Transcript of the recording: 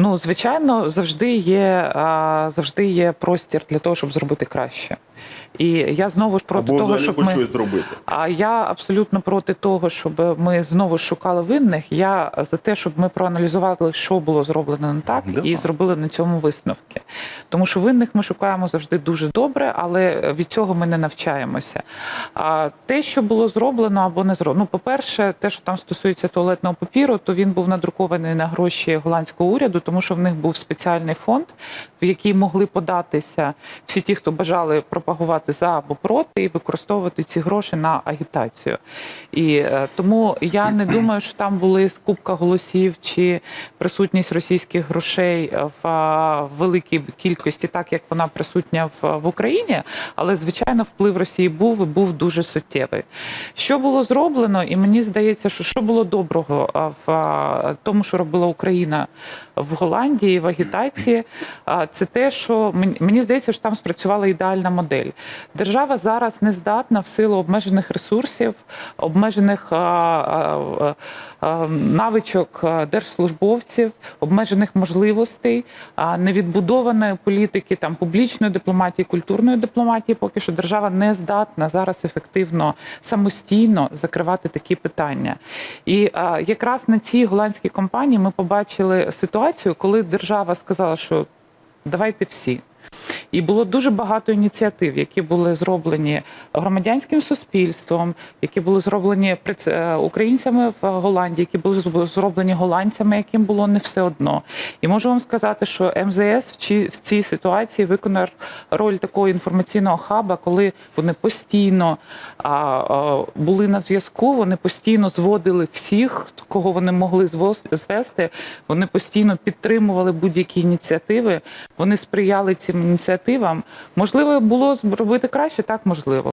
Ну, звичайно, завжди є, завжди є простір для того, щоб зробити краще. І я знову ж проти Або того, щоб ми щось зробити. а я абсолютно проти того, щоб ми знову шукали винних. Я за те, щоб ми проаналізували, що було зроблено не так, Да. і зробили на цьому висновки. Тому що винних ми шукаємо завжди дуже добре, але від цього ми не навчаємося. А те, що було зроблено або не зроблено, ну, по-перше, те, що там стосується туалетного папіру, то він був надрукований на гроші голландського уряду, тому що в них був спеціальний фонд, в який могли податися всі ті, хто бажали пропагувати за або проти, і використовувати ці гроші на агітацію. І е, тому я не думаю, що там були скупка голосів чи присутність російських грошей в великій кількості, так як вона присутня в, в Україні. Але звичайно, вплив Росії був і був дуже суттєвий. Що було зроблено, і мені здається, що що було доброго в тому, що робила Україна в Голландії в агітації, це те, що мені- здається, що там спрацювала ідеальна модель. Держава зараз не здатна в силу обмежених ресурсів, обмежених навичок держслужбовців, обмежених можливостей, невідбудованої політики там публічної дипломатії, культурної дипломатії. Поки що держава не здатна зараз ефективно самостійно закривати такі питання. І якраз на цій голландській компанії ми побачили ситуацію, коли держава сказала, що давайте всі. І було дуже багато ініціатив, які були зроблені громадянським суспільством, які були зроблені е, українцями в Голландії, які були зроблені голландцями, яким було не все одно. І можу вам сказати, що МЗС в чи- в цій ситуації виконав роль такого інформаційного хаба, коли вони постійно були на зв'язку, вони постійно зводили всіх, кого вони могли звести. Вони постійно підтримували будь-які ініціативи. Вони сприяли цим ініціативам. Можливо, було зробити краще, так можливо.